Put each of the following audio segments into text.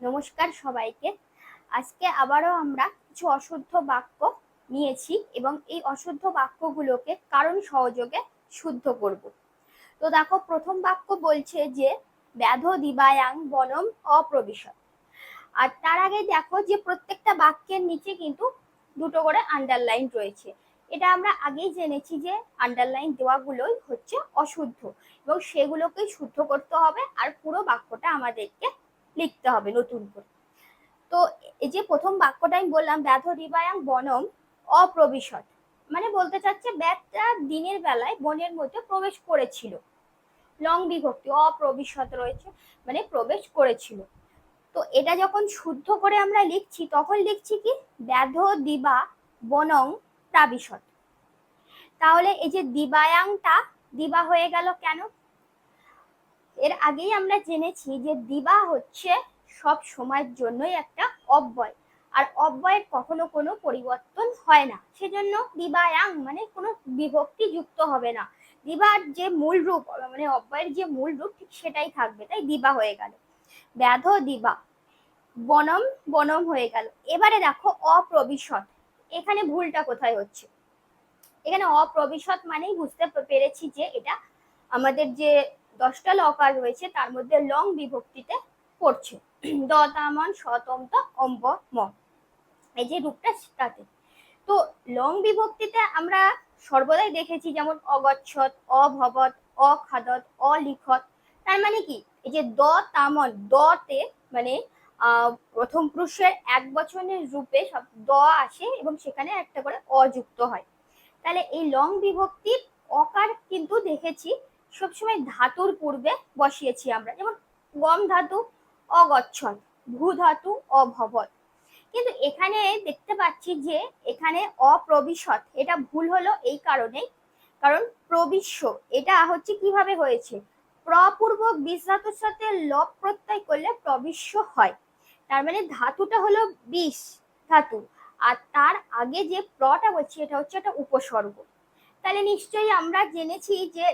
নমস্কার সবাইকে। আজকে আবারও আমরা কিছু অশুদ্ধ বাক্য নিয়েছি এবং এই অশুদ্ধ বাক্যগুলোকে কারণ সহযোগে শুদ্ধ করব। তো দেখো, প্রথম বাক্য বলছে যে, ব্যাধ দিবায়াং বনম অপ্রবিশত। আর তার আগে দেখো যে, প্রত্যেকটা বাক্যের নিচে কিন্তু দুটো করে আন্ডারলাইন রয়েছে। এটা আমরা আগেই জেনেছি যে আন্ডারলাইন দেওয়াগুলোই হচ্ছে অশুদ্ধ এবং সেগুলোকেই শুদ্ধ করতে হবে আর পুরো বাক্যটা আমাদেরকে লিখতে হবে নতুন করে। তো এই যে প্রথম বাক্যটা আমি বললাম, ব্যাধ রিবায়াং বনম অপ্রবিশত মানে বলতে চাচ্ছে ব্যাধটা দিনের বেলায় বনের মধ্যে প্রবেশ করেছিল। লং বিভক্তি অপ্রবিশত রয়েছে মানে প্রবেশ করেছিল। তো এটা যখন শুদ্ধ করে আমরা লিখছি, তখন লিখছি কি? ব্যাধ দিবা বনং প্রাবিশত তাহলে এই যে দিবায়াংটা দিবা হয়ে গেল কেন? এর আগেই আমরা জেনেছি যে দিবা হচ্ছে সব সময়ের জন্যই একটা অব্যয়। আর অব্যয়ের কখনো কোনো পরিবর্তন হয় না। সেজন্য দিবায়াং মানে কোনো বিভক্তি যুক্ত হবে না। দিবার যে মূল রূপ মানে অব্যয়ের যে মূল রূপ, ঠিক সেটাই থাকবে। তাই দিবা হয়ে গেল। ব্যাধ দিবা। বনম বনম হয়ে গেল। এবারে দেখো অপ্রবিশত এখানে ভুলটা কোথায় হচ্ছে? এখানে অপ্রবিশত মানেই বুঝতে পেরেছি যে এটা আমাদের যে দশটা লকার রয়েছে, তার মধ্যে লং বিভক্তিতে পড়ছে। দতামন শতন্ত অম্ব ম এই যে রূপটা, তাতে। তো লং বিভক্তিতে আমরা সর্বদাই দেখেছি যেমন অগচ্ছত অভবত অখাদত, অলিখত। তার মানে কি? এই যে দ তামন দতে মানে প্রথম পুরুষের এক বছরের রূপে সব দ আসে এবং সেখানে একটা করে অযুক্ত হয়। তাহলে এই লং বিভক্তির অকার কিন্তু দেখেছি সবসময় ধাতুর পূর্বে বসিয়েছি আমরা। যেমন গম ধাতু অগচ্ছন ভূ ধাতু, অভবত। কিন্তু এখানে দেখতে পাচ্ছি যে এখানে অপ্রবিশত। এটা ভুল হলো এই কারণেই। কারণ প্রবিশ্য এটা হচ্ছে কীভাবে হয়েছে? প্রপূর্বক বিষ ধাতুর সাথে লব প্রত্যয় করলে প্রবিশ্য হয়। তার মানে ধাতুটা হলো বিষ ধাতু আর তার আগে যে প্রটা বলছি, এটা হচ্ছে একটা উপসর্গ। তাহলে নিশ্চয়ই আমরা জেনেছি যে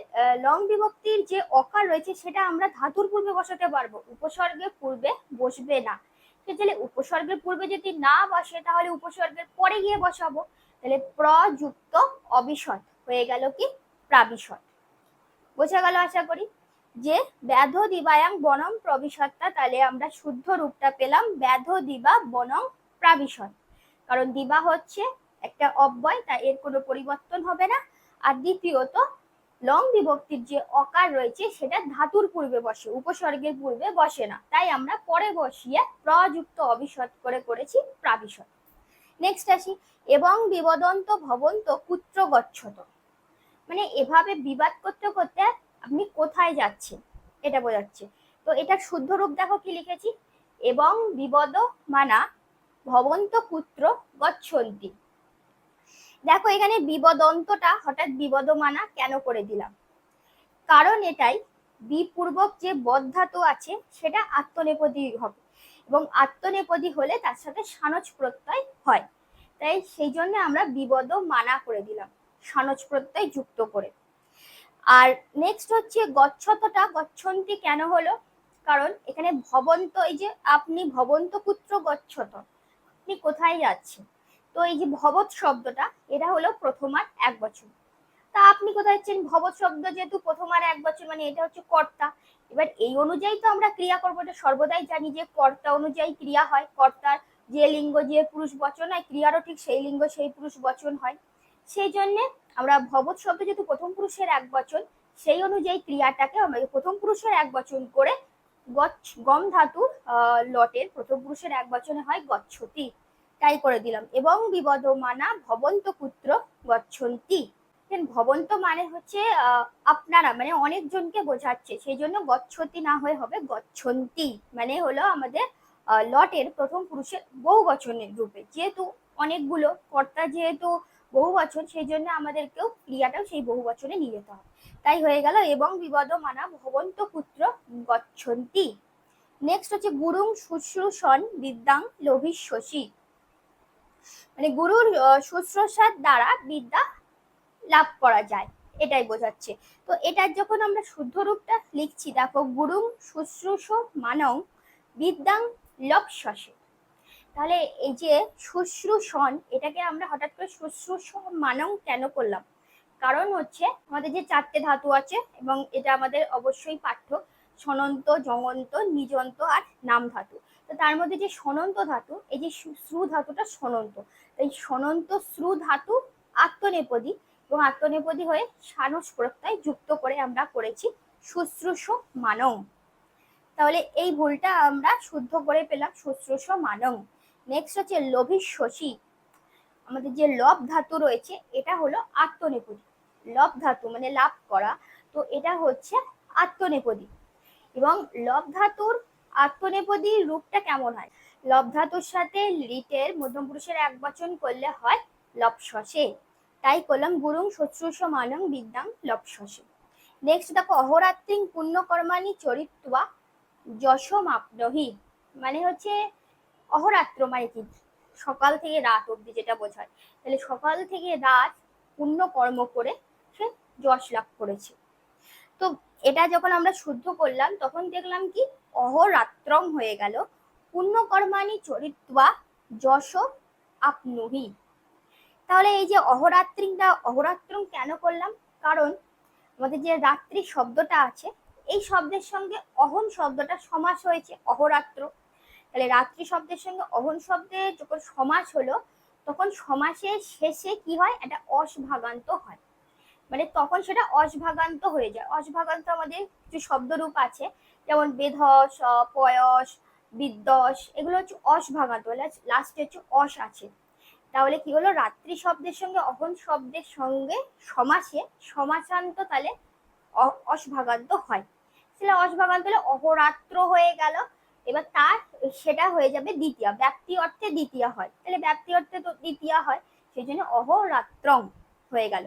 লং বিভক্তির যে অকার রয়েছে, সেটা আমরা ধাতুর পূর্বে বসাতে পারব। উপসর্গের পূর্বে বসবে না। তাহলে উপসর্গের পূর্বে যদি না বসে, তাহলে উপসর্গের পরে গিয়ে বসাবো। তাহলে প্রযুক্ত অবিশদ হয়ে গেল কি? প্রাবিশদ বোঝা গেল আশা করি? যে ব্যাধ দিবায়াং বনম প্রবিশদটা তাহলে আমরা শুদ্ধ রূপটা পেলাম ব্যাধ দিবা বনম প্রাবিশদ কারণ দিবা হচ্ছে একটা অব্যয় তাই এর কোনো পরিবর্তন হবে না। আর দ্বিতীয়ত, লং বিভক্তির যে অকার রয়েছে, সেটা ধাতুর পূর্বে বসে, উপসর্গের পূর্বে বসে না। তাই আমরা পরে বসিয়ে প্রযুক্ত অবিশদ করে করেছি প্রাবিশদ। নেক্সট আসি, এবং বিবদন্ত ভবন্ত পুত্র গচ্ছত। মানে এভাবে বিবাদ করতে করতে আপনি কোথায় যাচ্ছেন, এটা বোঝাচ্ছে। তো এটার শুদ্ধ রূপ দেখো কি লিখেছি? এবং বিবদ মানা ভবন্ত পুত্র গচ্ছন্তি। দেখো, এখানে বিবদন্তটা হঠাৎ বিবদমানা কেন করে দিলাম? কারণ এটাই, বিপূর্বক যে বদ্ধাতু আছে, সেটা আত্মনেপদী হবে এবং আত্মনেপদী হলে তার সাথে সানজ প্রত্যয় হয়। তাই সেই জন্য আমরা বিবদ মানা করে দিলাম, সানজ প্রত্যয় যুক্ত করে। আর নেক্সট হচ্ছে গচ্ছতটা গচ্ছন্তি কেন হলো? কারণ এখানে ভবন্ত, এই যে আপনি ভবন্ত পুত্র গচ্ছত, আপনি কোথায় যাচ্ছেন তো এই যে ভবৎ শব্দটা, এটা হলো প্রথমার এক বছর তা আপনি কোথায় হচ্ছেন? ভবৎ শব্দ যেহেতু প্রথমার এক বছর মানে এটা হচ্ছে কর্তা। এবার এই অনুযায়ী তো আমরা ক্রিয়া করব, এটা সর্বদাই জানি যে কর্তা অনুযায়ী ক্রিয়া হয়। কর্তার যে লিঙ্গ, যে পুরুষ বচন হয়, ক্রিয়ারও ঠিক সেই লিঙ্গ, সেই পুরুষ বচন হয়। সেই জন্যে আমরা ভবৎ শব্দ যেহেতু প্রথম পুরুষের এক বচন, সেই অনুযায়ী ক্রিয়াটাকে আমরা প্রথম পুরুষের এক বচন করে গচ্ছ গম ধাতুর লটের প্রথম পুরুষের এক বচনে হয় গচ্ছতি। তাই করে দিলাম। এবং বিবদ মানা ভবন্ত পুত্র গচ্ছন্তি। ভবন্ত মানে হচ্ছে আপনারা মানে অনেকজনকে বোঝাচ্ছে। সেই জন্য গচ্ছতি না হয়ে হবে গচ্ছন্তি। মানে হলো আমাদের লটের প্রথম পুরুষের বহু বচনের রূপে। যেহেতু অনেকগুলো কর্তা যেহেতু বহু বচন সেই জন্য আমাদেরকেও ক্রিয়াটাও সেই বহু বচনে নিয়ে যেতে হবে। তাই হয়ে গেল, এবং বিবদ মানা ভবন্ত পুত্র গচ্ছন্তি। নেক্সট হচ্ছে গুরুং শুশ্রূষণ বিদ্যাং লোভিশ্বসী মানে গুরুর শুশ্রূষার দ্বারা বিদ্যা লাভ করা যায়, এটাই বোঝাচ্ছে। তো এটার যখন আমরা শুদ্ধ রূপটা লিখছি, দেখো, গুরুং শুশ্রূষ মানং বিদ্যাং লবশসে তাহলে এই যে শুশ্রূষণ, এটাকে আমরা হঠাৎ করে শুশ্রূষ মানং কেন করলাম? কারণ হচ্ছে আমাদের যে চারটে ধাতু আছে এবং এটা আমাদের অবশ্যই পাঠ্য, সনন্ত জঙন্ত নিজন্ত আর নাম ধাতু। তো তার মধ্যে যে সনন্ত ধাতু, এই যে শ্রু ধাতুটা সনন্ত এই সনন্ত শ্রু ধাতু আত্মনেপদী এবং আত্মনেপদী হয়ে সানস প্রত্যয় যুক্ত করে আমরা করেছি শুশ্রূষ মানং। তাহলে এই ভুলটা আমরা শুদ্ধ করে পেলাম শুশ্রূষ মানং। নেক্সট হচ্ছে লোভী শশী। আমাদের যে লব ধাতু রয়েছে, এটা হলো আত্মনেপদী। লব ধাতু মানে লাভ করা, তো এটা হচ্ছে আত্মনেপদী। এবং লব ধাতুর আত্মনেপদী রূপটা কেমন হয়? লব ধাতুর সাথে লিটের মধ্যম পুরুষের এক বচন করলে হয় লপসসে তাই করলাম গুরুং শুশ্রূষ মানং বিদ্যাং লপসসে নেক্সট দেখো, অহরাত্রিং পুণ্যকর্মাণি চরিত্বা যশমাপনহি মানে হচ্ছে অহরাত্র মানে কি? সকাল থেকে রাত অবধি যেটা বোঝায়। তাহলে সকাল থেকে রাত পুণ্য কর্ম করে সে যশ লাভ করেছে। তো এটা যখন আমরা শুদ্ধ করলাম, তখন দেখলাম কি? অহরাত্রম হয়ে গেল। পুণ্যকর্মাণি চরিত্বা যশ আপনুহি। তাহলে এই যে অহরাত্রিটা অহরাত্রম কেন করলাম? কারণ আমাদের যে রাত্রি শব্দটা আছে, এই শব্দের সঙ্গে অহন শব্দটা সমাস হয়েছে, অহরাত্র। তাহলে রাত্রি শব্দের সঙ্গে অহন শব্দে যখন সমাস হলো, তখন সমাসের শেষে কি হয়? একটা অসভাগান্ত হয়। মানে তখন সেটা অসভাগান্ত হয়ে যায়। অসভাগান্ত আমাদের কিছু শব্দরূপ আছে। যেমন বেধস পয়স বিদ্যস এগুলো হচ্ছে অসভাগান্ত লাস্টে হচ্ছে অস আছে। তাহলে কি হলো? রাত্রি শব্দের সঙ্গে, অহন শব্দের সঙ্গে সমাসে সমাসান্ত তাহলে অসভাগান্ত হয়। সেটা অসভাগান্ত হলে অহরাত্র হয়ে গেল। এবার তার, সেটা হয়ে যাবে দ্বিতীয়। ব্যাপ্তি অর্থে দ্বিতীয় হয়। তাহলে ব্যাপ্তি অর্থে তো দ্বিতীয় হয় সেই জন্য অহরাত্রম হয়ে গেল।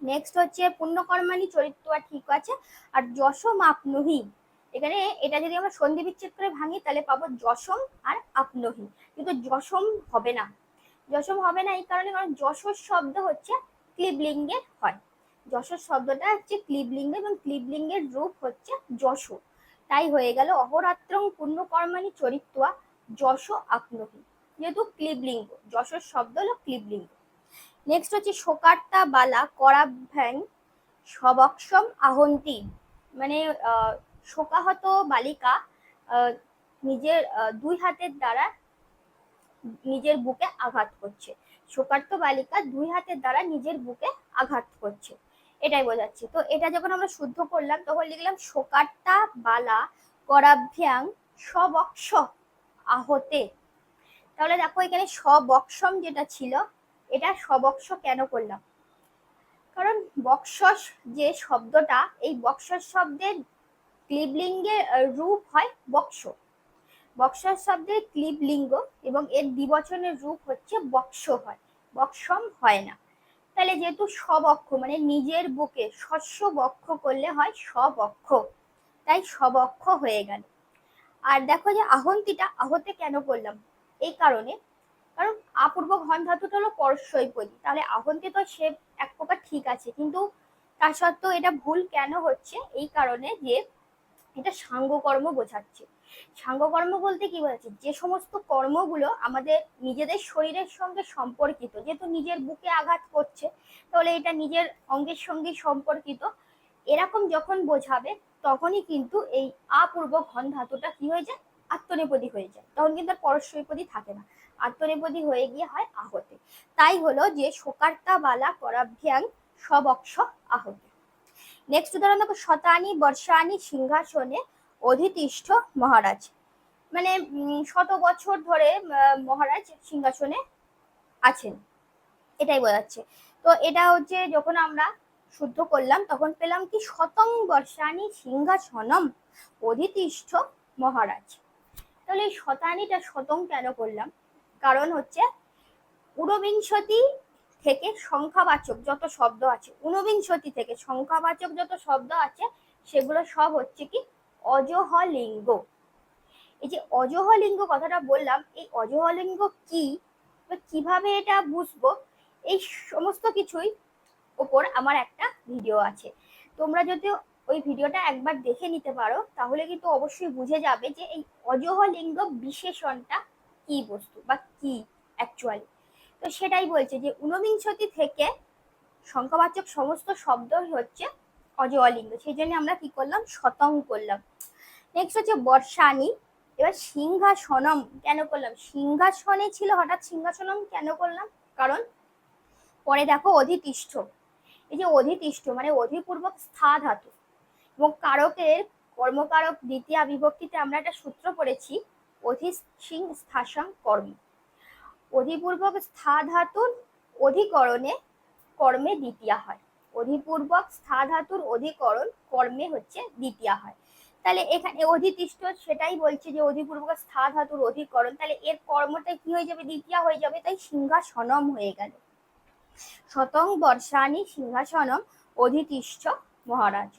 নেক্সট হচ্ছে পুণ্যকর্মানি চরিত্র ঠিক আছে। আর যশম আপনহি এখানে এটা যদি আমরা সন্ধি বিচ্ছেদ করে ভাঙি, তাহলে পাবো যশম আর আপনহি কিন্তু যশম হবে না। যশম হবে না এই কারণে কারণ যশোর শব্দ হচ্ছে ক্লিবলিঙ্গের হয়। যশোর শব্দটা হচ্ছে ক্লিবলিঙ্গ এবং ক্লিবলিঙ্গের রূপ হচ্ছে যশো তাই হয়ে গেল অহরাত্রং পুণ্যকর্মানি চরিত্রা যশ আপনহি যেহেতু ক্লিবলিঙ্গ, যশোর শব্দ হলো ক্লিবলিঙ্গ। নেক্সট হচ্ছে শোকার্তা বালা করাভ্যাং সবক্ষম আহন্তি। মানে শোকাহত বালিকা নিজের দুই হাতের দ্বারা নিজের বুকে আঘাত করছে। শোকার্ত বালিকা দুই হাতের দ্বারা নিজের বুকে আঘাত করছে। এটাই বোঝাচ্ছে। তো এটা যখন আমরা শুদ্ধ করলাম, তখন লিখলাম, শোকার্তা বালা করাভ্যাং সবক্ষ আহতে। তাহলে দেখো এখানে সবক্ষম যেটা ছিল, এটা সবক্ষ কেন করলাম? কারণ বক্সস যে শব্দটা, এই বক্সস শব্দের ক্লিবলিঙ্গের রূপ হয় বক্স বক্সস শব্দের ক্লিবলিঙ্গ এবং এর দ্বিবচনের রূপ হচ্ছে বক্স হয়। বক্সম হয় না। তাহলে যেহেতু সবক্ষ মানে নিজের বুকে শস্য বক্ষ করলে হয় সবক্ষ তাই সবক্ষ হয়ে গেল। আর দেখো যে আহন্তিটা, আহতে কেন করলাম? এই কারণে। কারণ আপূর্ব ঘন ধাতুটা হলো পরশৈপদী তাহলে আহন্তি তো সে এক প্রকার ঠিক আছে। কিন্তু তা সত্ত্বেও এটা ভুল কেন হচ্ছে? এই কারণে যে এটা সাঙ্গকর্ম বোঝাচ্ছে। সাঙ্গকর্ম বলতে কি বোঝাচ্ছে? যে সমস্ত কর্মগুলো আমাদের নিজেদের শরীরের সঙ্গে সম্পর্কিত, যেহেতু নিজের বুকে আঘাত করছে, তাহলে এটা নিজের অঙ্গের সঙ্গে সম্পর্কিত, এরকম যখন বোঝাবে, তখনই কিন্তু এই আপূর্ব ঘন ধাতুটা কি হয়ে যায়? আত্মনেপদী হয়ে যায়। তখন কিন্তু আর থাকে না। আত্মনেপদী হয়ে গিয়ে হয় আহতে। তাই হলো যে শোকার্তা বালা করাভ্যাং সবক্ষ আহতে। নেক্সট উদাহরণ দেখো শতানি, বর্ষানি, সিংহাসনে অধিতিষ্ঠ মহারাজ। মানে শত বছর ধরে মহারাজ সিংহাসনে আছেন। এটাই বোঝাচ্ছে তো এটা হচ্ছে যখন আমরা শুদ্ধ করলাম, তখন পেলাম কি? শতং বর্ষানি সিংহাসনম অধিতিষ্ঠ মহারাজ। তাহলে এই শতানিটা শতং কেন করলাম? কারণ হচ্ছে ঊনবিংশতি থেকে সংখ্যাবাচক যত শব্দ আছে, ঊনবিংশতি থেকে সংখ্যাবাচক যত শব্দ আছে, সেগুলো সব হচ্ছে কি অজহলিঙ্গ। এই যে অজহলিঙ্গ কথাটা বললাম, এই অজহলিঙ্গ কি? কীভাবে এটা বুঝব? এই সমস্ত কিছুই ওপর আমার একটা ভিডিও আছে। তোমরা যদি ওই ভিডিওটা একবার দেখে নিতে পারো, তাহলে কিন্তু অবশ্যই বুঝে যাবে যে এই অজহ লিঙ্গ বিশেষণটা কি বস্তু বা কি অ্যাকচুয়ালি তো সেটাই বলছে যে ঊনবিংশতি থেকে সংখ্যাবাচক সমস্ত শব্দই হচ্ছে অজয়লিঙ্গ সেই জন্য আমরা কি করলাম? শতং করলাম। নেক্সট হচ্ছে বর্ষানি এবার সিংহাসনম কেন করলাম? সিংহাসনে ছিল হঠাৎ সিংহাসনম কেন করলাম? কারণ পরে দেখো অধিতিষ্ঠ। এই যে অধিতিষ্ঠ মানে অধিপূর্বক স্থা ধাতু। এবং কারকের কর্মকারক দ্বিতীয় বিভক্তিতে আমরা একটা সূত্র পড়েছি, অধিসিং স্থাসাং কর্ম। অধিপূর্বক স্থা ধাতুর অধিকরণে কর্মে দ্বিতীয় হয়। অধিপূর্বক স্থা ধাতুর অধিকরণ কর্মে হচ্ছে দ্বিতীয় হয়। তাহলে এখানে অধিতিষ্ঠ সেটাই বলছে যে অধিপূর্বক স্থা ধাতুর অধিকরণ, তাহলে এর কর্মটা কি হয়ে যাবে? দ্বিতীয় হয়ে যাবে, তাই সিংহাসনম হয়ে গেল। শতং বর্ষানি সিংহাসনম অধিতিষ্ঠ মহারাজ।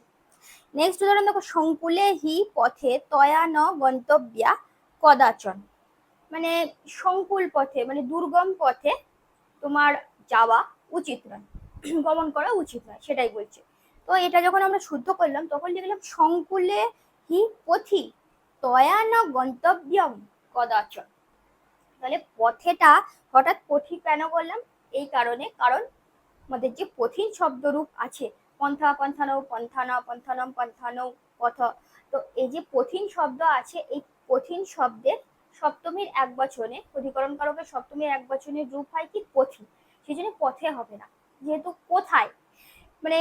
নেক্সট উদাহরণ দেখো, সংকুলে হি পথে তয়া ন গন্তব্যা কদাচন। মানে সংকুল পথে মানে দুর্গম পথে তোমার যাওয়া উচিত নয়, গমন করা উচিত নয়, সেটাই বলছে। তো এটা যখন আমরা শুদ্ধ করলাম, তখন লিখলাম সংকুলে হি পথি তয়া ন গন্তব্যম কদাচন। তাহলে পথেটা হঠাৎ পথি কেন করলাম এই কারণে, কারণ আমাদের যে পথিন শব্দরূপ আছে, পন্থা, পন্থানৌ, পন্থানা, পন্থানম, পন্থানৌ, পথ। তো এই যে পথিন শব্দ আছে, এই পথিন শব্দের সপ্তমীর এক বচনে অধিকরণ কারকের সপ্তমীর এক বচনের রূপ হয় কি পথি? সেই জন্য পথে হবে না। যেহেতু কোথায়? মানে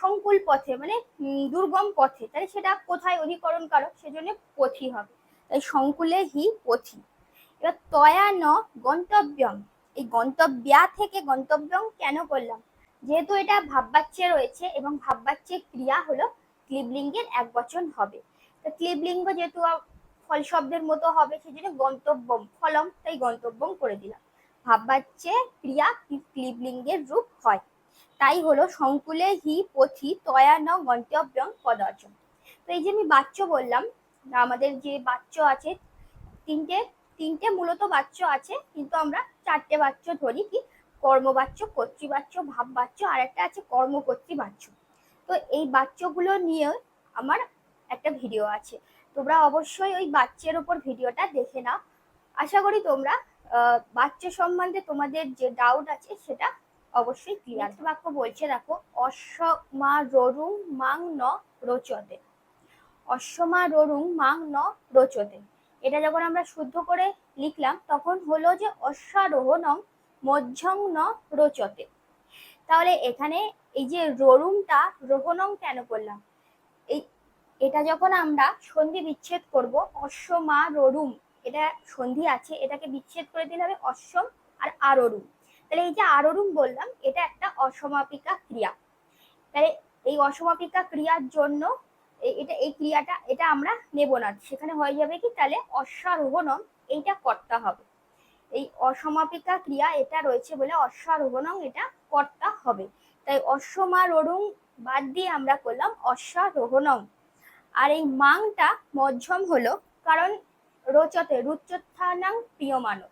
সংকুল পথে মানে দুর্গম পথে। তাহলে সেটা কোথায় অধিকরণ কারক সেজন্য পথি হবে। তাই সংকুলে হি পথি। এবার তয়া ন গন্তব্যম। এই গন্তব্যা থেকে গন্তব্যম কেন করলাম? যেহেতু এটা ভাববাচ্যে রয়েছে এবং ভাববাচ্যের ক্রিয়া হলো ক্লিবলিঙ্গের এক বচন হবে। তো ক্লিবলিঙ্গ যেহেতু ফল শব্দের মতো হবে সেই জন্য গন্তব্যম, ফলম, তাই গন্তব্যম করে দিলাম। ভাববাচ্যে ক্রিয়া ক্লিবলিঙ্গের রূপ হয়। তাই হলো সংকুলে হি পথি তয়া ন গন্তব্যম পদার্চন তো এই যে আমি বাচ্য বললাম, আমাদের যে বাচ্য আছে, তিনটে তিনটে মূলত বাচ্য আছে, কিন্তু আমরা চারটে বাচ্য ধরি কি? কর্মবাচ্য, কর্তৃবাচ্য, ভাববাচ্য, আর একটা আছে কর্মকর্তৃবাচ্য। তো এই বাচ্যগুলো নিয়ে আমার একটা ভিডিও আছে। তোমরা অবশ্যই ওই বাচ্চের ওপর ভিডিওটা দেখে নাও। আশা করি তোমরা বাচ্চ সম্বন্ধে তোমাদের যে ডাউট আছে সেটা অবশ্যই ক্লিয়ার বাক্য বলছে দেখো অশ্বমা ররুং মাং ন রোচতে। অশ্বমা ররুং মাং ন রোচতে। এটা যখন আমরা শুদ্ধ করে লিখলাম তখন হলো যে অশ্বারোহণং মধ্যং ন রোচতে। তাহলে এখানে এই যে ররুংটা রোহণং কেন করলাম? এটা যখন আমরা সন্ধি বিচ্ছেদ করব, অশ্বমা ররুম, এটা সন্ধি আছে, এটাকে বিচ্ছেদ করে দিলে হবে অশ্বম আর আররুম। তাহলে এই যে আররুম বললাম, এটা একটা অসমাপিকা ক্রিয়া। তাহলে এই অসমাপিকা ক্রিয়ার জন্য এটা, এই ক্রিয়াটা, এটা আমরা নেব না। সেখানে হয়ে যাবে কি? তাহলে অশ্বারোহণম, এইটা কর্তা হবে। এই অসমাপিকা ক্রিয়া এটা রয়েছে বলে অশ্বারোহণম এটা কর্তা হবে। তাই অশ্বমার অরুং বাদ দিয়ে আমরা করলাম অশ্বারোহণম। আর এই মাংটা মধ্যম হলো, কারণ রোচতে রুচ্চত্থানাং প্রিয়মানব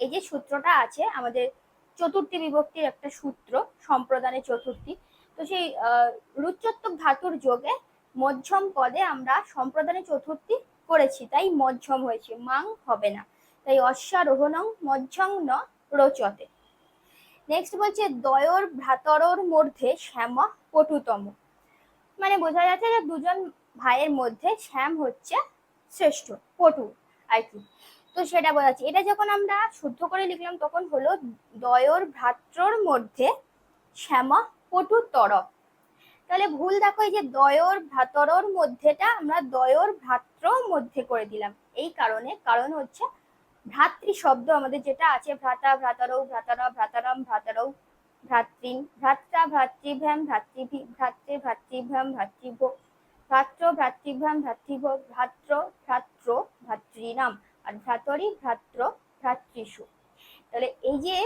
এই যে সূত্রটা আছে, আমাদের চতুর্থী বিভক্তির একটা সূত্র সম্প্রদানের চতুর্থী, তো সেই রুচ্চত্বক ধাতুর যোগে মধ্যম পদে আমরা সম্প্রদানের চতুর্থী করেছি, তাই মধ্যম হয়েছে, মাং হবে না। তাই অশ্বারোহণং মধ্যং ন রোচতে। নেক্সট বলছে, দয়র ভ্রাতরর মধ্যে শ্যামা পটুতম। মানে বোঝা যাচ্ছে যে দুজন ভাইয়ের মধ্যে শ্যাম হচ্ছে শ্রেষ্ঠ পটু আর কি। তো সেটা বোঝাচ্ছে এটা যখন আমরা শুদ্ধ করে লিখলাম, তখন হলো দয়র ভ্রাত্রর মধ্যে শ্যামা পটুতর তাহলে ভুল দেখো, এই যে দয়র ভ্রাতরর মধ্যেটা আমরা দয়র ভ্রাত্র মধ্যে করে দিলাম। এই কারণে কারণ হচ্ছে ভ্রাতৃ শব্দ আমাদের যেটা আছে, ভ্রাতা, ভ্রাতারৌ ভ্রাতারা ভ্রাতারাম, ভ্রাতারৌ ভ্রাতৃ ভ্রাত্রা ভ্রাতৃভ্যাম, ভ্রাতৃভি, ভ্রাতৃ, ভ্রাতৃভ্যাম ভ্রাতৃভ ভ্রাত্র ভ্রাতৃভ্যাম ভ্রাতৃভ ভ্রাত্র ভ্রাত্র ভ্রাতৃনাম আর ভ্রাতরি ভ্রাত্র ভ্রাতৃষু তাহলে এই যে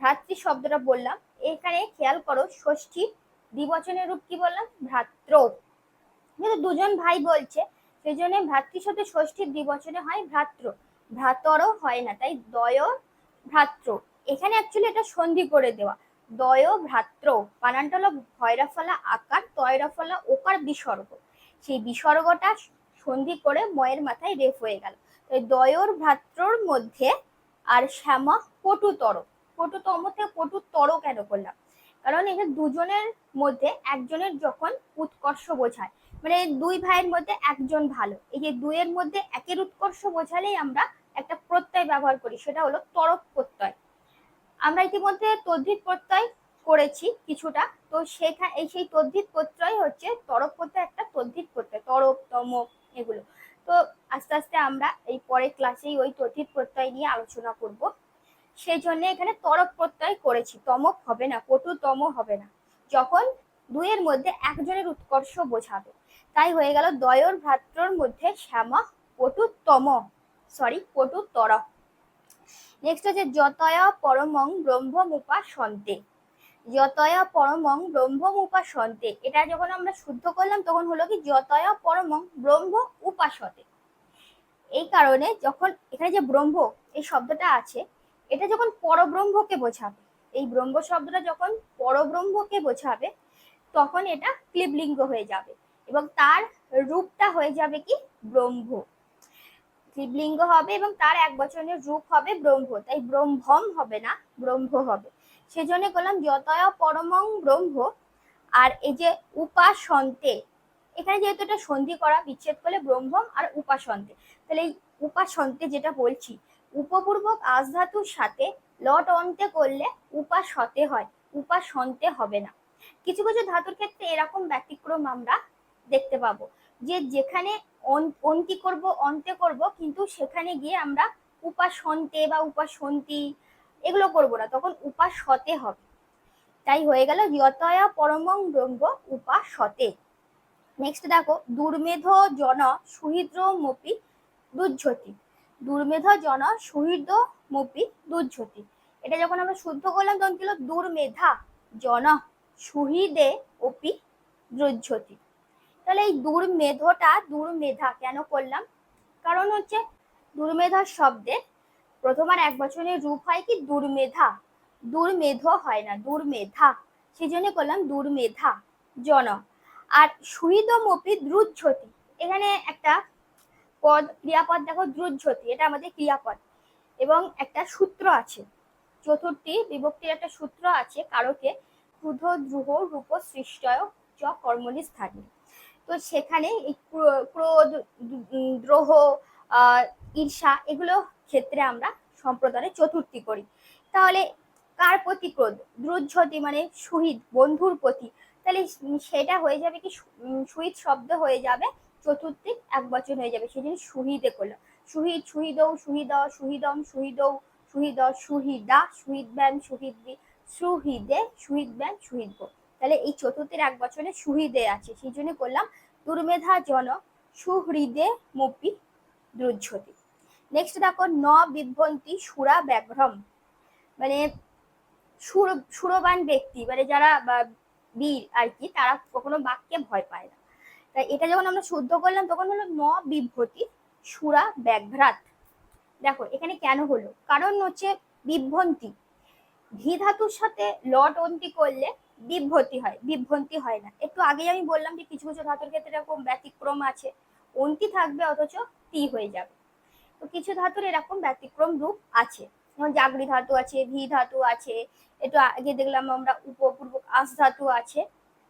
ভ্রাতৃ শব্দটা বললাম, এখানে খেয়াল করো ষষ্ঠী দ্বিবচনের রূপ কি বললাম? ভ্রাত্র কিন্তু দুজন ভাই বলছে সেই জন্য ভ্রাতৃর সাথে ষষ্ঠীর দ্বিবচনে হয় ভ্রাত্র ভ্রাতরও হয় না, তাই দয় ভ্রাত্র এখানে অ্যাকচুয়ালি এটা সন্ধি করে দেওয়া। দয় ভ্রাত্র বানানটা হলো ভয়রাফলা আকার, তয়রাফলা ওকার বিসর্গ। সেই বিসর্গটা সন্ধি করে ময়ের মাথায় রেফ হয়ে গেল। তো দয়র ভ্রাত্রর মধ্যে আর শ্যামা পটুতম থেকে পটুতর কেন করলাম? কারণ যে দুজনের মধ্যে একজনের যখন উৎকর্ষ বোঝায় মানে দুই ভাইয়ের মধ্যে একজন ভালো, এই যে দুইয়ের মধ্যে একের উৎকর্ষ বোঝালেই আমরা একটা প্রত্যয় ব্যবহার করি, সেটা হলো তরক প্রত্যয়। আমরা ইতিমধ্যে তদ্ধিত প্রত্যয় করেছি কিছুটা। তো সেখানে এই সেই তদ্ধিত প্রত্যয় হচ্ছে তরফ প্রত্যয় একটা তদ্ধিত প্রত্যয় তরফ তমক এগুলো। তো আস্তে আস্তে আমরা এই পরের ক্লাসেই ওই তদ্ধিত প্রত্যয় নিয়ে আলোচনা করব। সেই জন্য এখানে তরফ প্রত্যয় করেছি, তমক হবে না পটুতম হবে না। যখন দুইয়ের মধ্যে একজনের উৎকর্ষ বোঝাবে, তাই হয়ে গেল দয়র ভ্রাত্রর মধ্যে শ্যামা পটুতম সরি পটুতর নেক্সট হচ্ছে যতয়া পরমং ব্রহ্মমুপা সন্তে যতয়া পরমং ব্রহ্ম সন্তে এটা যখন আমরা শুদ্ধ করলাম, তখন হলো কি, যতয়া পরমং ব্রহ্ম উপাসতে। এই কারণে যখন এখানে যে ব্রহ্ম, এই শব্দটা আছে, এটা যখন পরব্রহ্মকে বোঝাবে, এই ব্রহ্ম শব্দটা যখন পরব্রহ্মকে বোঝাবে, তখন এটা ক্লিবলিঙ্গ হয়ে যাবে এবং তার রূপটা হয়ে যাবে কি, ব্রহ্ম। ক্লিবলিঙ্গ হবে এবং তার এক বচনের রূপ হবে ব্রহ্ম। তাই ব্রহ্মম হবে না, ব্রহ্ম হবে। সেজন্য বললাম যতয়া পরমং ব্রহ্ম আর এই যে উপাসন্তে, এখানে যেহেতু এটা সন্ধি করা, বিচ্ছেদ করলে ব্রহ্মম আর উপাসন্তে। তাহলে এই উপাসন্তে যেটা বলছি, উপপূর্বক আজ ধাতুর সাথে লট অন্তে করলে উপাসতে হয়, উপাসন্তে হবে না। কিছু কিছু ধাতুর ক্ষেত্রে এরকম ব্যতিক্রম আমরা দেখতে পাবো যে যেখানে অন্তি করব, অন্তে করব, কিন্তু সেখানে গিয়ে আমরা উপাসন্তে বা উপাসন্তি এগুলো করব না, তখন উপাস উপাসতে হবে। তাই হয়ে গেল যতয়া পরমং ব্রহ্ম উপাসতে। নেক্সট দেখো, দুর্মেধ জন সুহৃদ্র মপি দুর্ঝতি। দুর্মেধ জন সুহৃদ মপি দুর্ঝতি। এটা যখন আমরা শুদ্ধ করলাম, তখন ছিল দুর্মেধা জন সুহৃদে অপি দুর্ঝতি। তাহলে এই দুর্মেধটা দুর্মেধা কেন করলাম? কারণ হচ্ছে দুর্মেধার শব্দে প্রথম আর এক বছরের রূপ হয় কি দুর্মেধা। দুর্মেধ হয় না, দুর্মেধা। সেই জন্য করলাম দুর্মেধা, জন। আর সুহৃদমপি দ্রুজ্ঝতি এখানে একটা পদ, ক্রিয়াপদ দেখো দ্রুজ্ঝতি এটা আমাদের ক্রিয়াপদ। এবং একটা সূত্র আছে। চতুর্থী বিভক্তির একটা সূত্র আছে, কারকে ক্রুধ, দ্রুহ, রূপ, সৃষ্টয় চ কর্মণি স্থানীয় তো সেখানে ক্রোধ, দ্রোহ ঈর্ষা, এগুলো ক্ষেত্রে আমরা সম্প্রদানে চতুর্থী করি। তাহলে কার প্রতি ক্রোধ? দ্রুজ্ঝতি মানে শহীদ, বন্ধুর প্রতি। তাহলে সেটা হয়ে যাবে কি শহীদ শব্দ হয়ে যাবে, চতুর্থী এক বচন হয়ে যাবে। সেই জন্য সুহিদে করলাম। সুহিদ সুহিদৌ সুহিদ সুহিদম সুহিদৌ সুহিদ সুহিদা সুহিদ ব্যান সুহিদ সুহিদে সুহিদ ব্যান সুহিদ তাহলে এই চতুর্থের এক বছরে সুহৃদে আছে। সেই জন্য করলাম দুর্মেধা জন সুহৃদে, মপি দ্রুজ্ঝতি নেক্সট দেখো, ন বিভ্রন্তি, সুরা ব্যাঘ্রম। মানে সুর, সুরবান ব্যক্তি মানে যারা বীর আর কি, তারা কখনো বাক্যে ভয় পায় না। তাই এটা যখন আমরা শুদ্ধ করলাম, তখন হলো ন বিভ্রতি সুরা ব্যাঘ্রাত। দেখো, এখানে কেন হলো? কারণ হচ্ছে বিভ্রন্তি। ভি ধাতুর সাথে লট অন্তি করলে বিভ্রতি হয়, বিভ্রন্তি হয় না। একটু আগেই আমি বললাম যে কিছু কিছু ধাতুর ক্ষেত্রে এরকম ব্যতিক্রম আছে। অন্তি থাকবে, অথচ তি হয়ে যাবে। তো কিছু ধাতুর এরকম ব্যতিক্রম রূপ আছে। যেমন জাগরি ধাতু আছে, ভি ধাতু আছে, একটু আগে দেখলাম আমরা উপপূর্ব আস ধাতু আছে।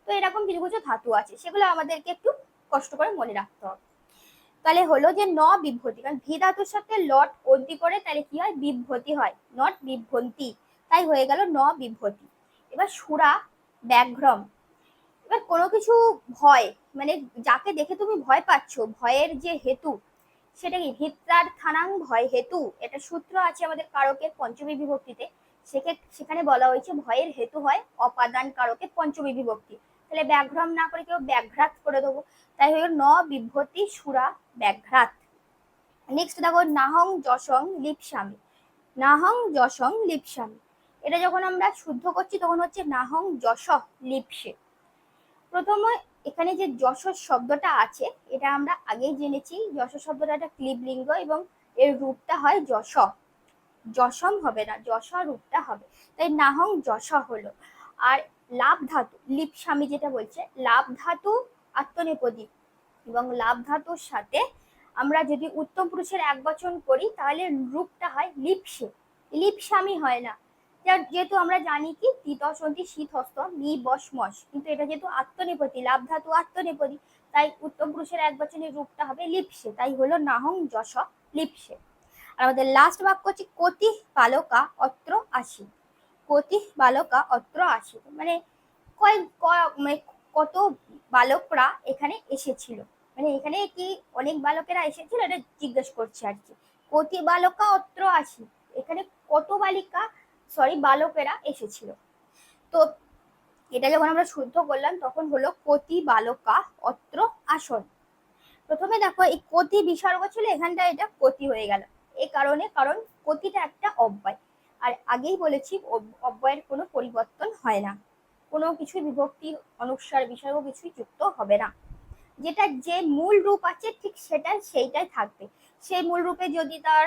তো এরকম কিছু কিছু ধাতু আছে, সেগুলো আমাদেরকে একটু কষ্ট করে মনে রাখতে হবে। তাহলে হলো যে ন বিভ্রতি, কারণ ভি ধাতুর সাথে লট অন্তি করে তাহলে কি হয়? বিভ্রতি হয় নট বিভ্রন্তি। তাই হয়ে গেল ন বিভ্রতি। এবার সুরা, ব্যাঘ্রম। এবার কোনো কিছু ভয় মানে যাকে দেখে তুমি ভয় পাচ্ছ, ভয়ের যে হেতু সেটা কি? ভিত্তার থানাং ভয় হেতু? এটা সূত্র আছে আমাদের কারকের পঞ্চমী বিভক্তিতে। সেখানে বলা হয়েছে ভয়ের হেতু হয় অপাদান কারকের পঞ্চমী বিভক্তি। তাহলে ব্যাঘ্রম না করে কেউ ব্যাঘ্রাত করে দেবো। তাই হয়ে ন বিভ্রতি সুরা ব্যাঘ্রাত। নেক্সট দেখো, নাহং যশং লিপসামি। নাহং যশং লিপসামি। এটা যখন আমরা শুদ্ধ করছি, তখন হচ্ছে নাহং যশ লিপসে। প্রথমে এখানে যে যশোর শব্দটা আছে, এটা আমরা আগেই জেনেছি। যশোর শব্দটা একটা ক্লিবলিঙ্গ এবং এর রূপটা হয় যশ। যশম হবে না, যশ রূপটা হবে। তাই নাহং যশ হলো। আর লাভ ধাতু, লিপ স্বামী যেটা বলছে, লাভ ধাতু আত্মনেপদী। এবং লাভ ধাতুর সাথে আমরা যদি উত্তম পুরুষের এক বচন করি, তাহলে রূপটা হয় লিপসে লিপ স্বামী হয় না। যেহেতু আমরা জানি কি তিতসন্তি শীত হস্ত নি বস মস কিন্তু এটা যেহেতু আত্মনেপতি লাভ ধাতু আত্মনেপতি তাই উত্তম পুরুষের এক বচনের রূপটা হবে লিপসে। তাই হলো নাহং যশ, লিপসে। আর আমাদের লাস্ট বাক্য হচ্ছে, কতি বালকা অত্র আসি। কতি বালকা অত্র আসি। মানে কয় ক- মানে কত বালকরা এখানে এসেছিল? মানে এখানে কি অনেক বালকেরা এসেছিল? এটা জিজ্ঞেস করছে আর কি। কতি বালকা অত্র আসি। এখানে কত বালিকা সরি বালকেরা এসেছিল। তো এটা যখন আমরা শুদ্ধ করলাম, তখন হলো কতি বালকা অত্র আসন। প্রথমে দেখো, এই কতি বিসর্গ ছিল এখানটা এটা কতি হয়ে গেল। এই কারণে, কারণ কতিটা একটা অব্যয়। আর আগেই বলেছি, অব- অব্যয়ের কোনো পরিবর্তন হয় না। কোনো কিছু বিভক্তি, অনুসার, বিসর্গ কিছুই যুক্ত হবে না। যেটা যে মূল রূপ আছে, ঠিক সেটা সেইটাই থাকবে। সেই মূল রূপে যদি তার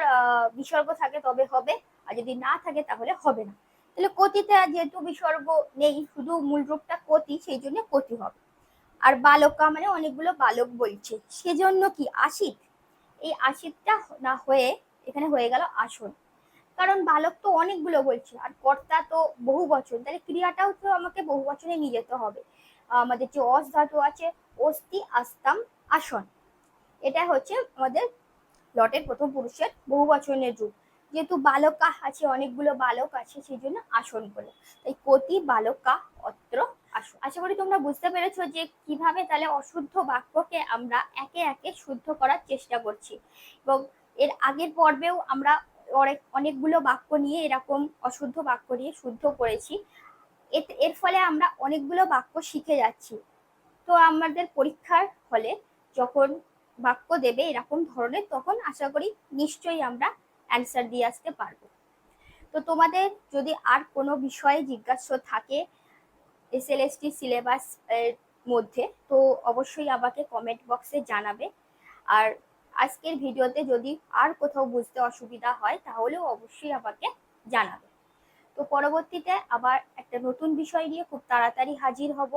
বিসর্গ থাকে, তবে হবে। আর যদি না থাকে তাহলে হবে না। তাহলে কতিতে যেহেতু বিসর্গ নেই, শুধু মূল রূপটা কতি, সেই জন্য কতি হবে। আর বালকা মানে অনেকগুলো বালক বলছে। সেজন্য কি আশিত এই আশিতটা না হয়ে এখানে হয়ে গেল আসন। কারণ বালক তো অনেকগুলো বলছে, আর কর্তা তো বহু বচন তাহলে ক্রিয়াটাও তো আমাকে বহু বচনে নিয়ে যেতে হবে। আমাদের যে অস ধাতু আছে অস্তি আস্তাম, আসন। এটা হচ্ছে আমাদের লটের প্রথম পুরুষের বহু বচনের রূপ। যেহেতু বালকা আছে, অনেকগুলো বালক আছে, সেই জন্য আসন বলে। তাই কতি বালকা অত্র আসন। আশা করি তোমরা বুঝতে পেরেছ যে কীভাবে তাহলে অশুদ্ধ বাক্যকে আমরা একে একে শুদ্ধ করার চেষ্টা করছি। এবং এর আগের পর্বেও আমরা অনেক, অনেকগুলো বাক্য নিয়ে এরকম অশুদ্ধ বাক্য নিয়ে শুদ্ধ করেছি। এর ফলে আমরা অনেকগুলো বাক্য শিখে যাচ্ছি। তো আমাদের পরীক্ষার হলে যখন বাক্য দেবে এরকম ধরনের, তখন আশা করি নিশ্চয়ই আমরা অ্যান্সার দিয়ে আসতে পারব। তো তোমাদের যদি আর কোনো বিষয়ে জিজ্ঞাসা থাকে এস এল এস সিলেবাস মধ্যে, তো অবশ্যই আমাকে কমেন্ট বক্সে জানাবে। আর আজকের ভিডিওতে যদি আর কোথাও বুঝতে অসুবিধা হয়, তাহলেও অবশ্যই আমাকে জানাবে। তো পরবর্তীতে আবার একটা নতুন বিষয় নিয়ে খুব তাড়াতাড়ি হাজির হব।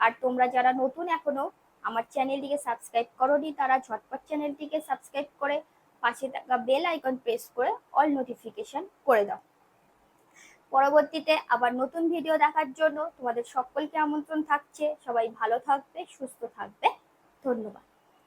আর তোমরা যারা নতুন এখনও আমার চ্যানেলটিকে সাবস্ক্রাইব করোনি, তারা ঝটপট চ্যানেলটিকে সাবস্ক্রাইব করে পাশে থাকা বেল আইকন প্রেস করে অল নোটিফিকেশন করে দাও। পরবর্তীতে আবার নতুন ভিডিও দেখার জন্য তোমাদের সকলকে আমন্ত্রণ থাকছে। সবাই ভালো থাকবে, সুস্থ থাকবে। ধন্যবাদ।